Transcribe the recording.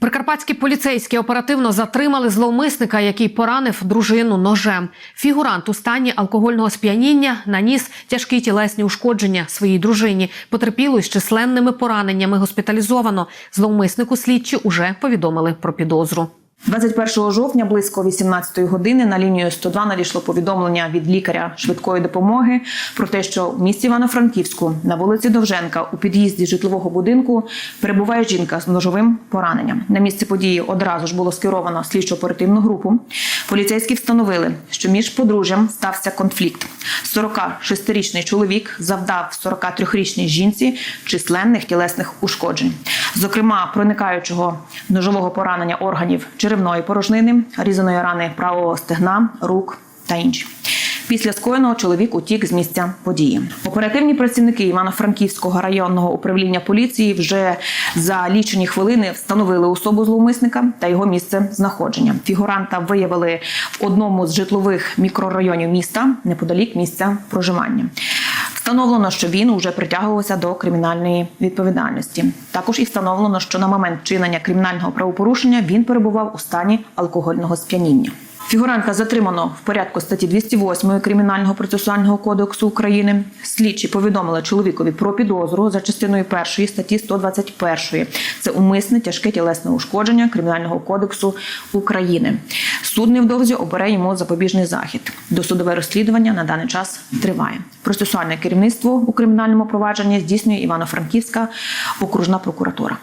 Прикарпатські поліцейські оперативно затримали зловмисника, який поранив дружину ножем. Фігурант у стані алкогольного сп'яніння наніс тяжкі тілесні ушкодження своїй дружині. Потерпілу з численними пораненнями госпіталізовано. Зловмиснику слідчі уже повідомили про підозру. 21 жовтня близько 18 години на лінію 102 надійшло повідомлення від лікаря швидкої допомоги про те, що в місті Івано-Франківську на вулиці Довженка у під'їзді житлового будинку перебуває жінка з ножовим пораненням. На місце події одразу ж було скеровано слідчо-оперативну групу. Поліцейські встановили, що між подружжям стався конфлікт. 46-річний чоловік завдав 43-річній жінці численних тілесних ушкоджень, зокрема проникаючого ножового поранення органів черевної порожнини, різаної рани правого стегна, рук та інші. Після скоєного чоловік утік з місця події. Оперативні працівники Івано-Франківського районного управління поліції вже за лічені хвилини встановили особу зловмисника та його місце знаходження. Фігуранта виявили в одному з житлових мікрорайонів міста неподалік місця проживання. Встановлено, що він уже притягувався до кримінальної відповідальності. Також і встановлено, що на момент чинення кримінального правопорушення він перебував у стані алкогольного сп'яніння. Фігуранта затримано в порядку статті 208 Кримінального процесуального кодексу України. Слідчі повідомили чоловікові про підозру за частиною першої статті 121. Це умисне тяжке тілесне ушкодження Кримінального кодексу України. Суд невдовзі обере йому запобіжний захід. Досудове розслідування на даний час триває. Процесуальне керівництво у кримінальному провадженні здійснює Івано-Франківська окружна прокуратура.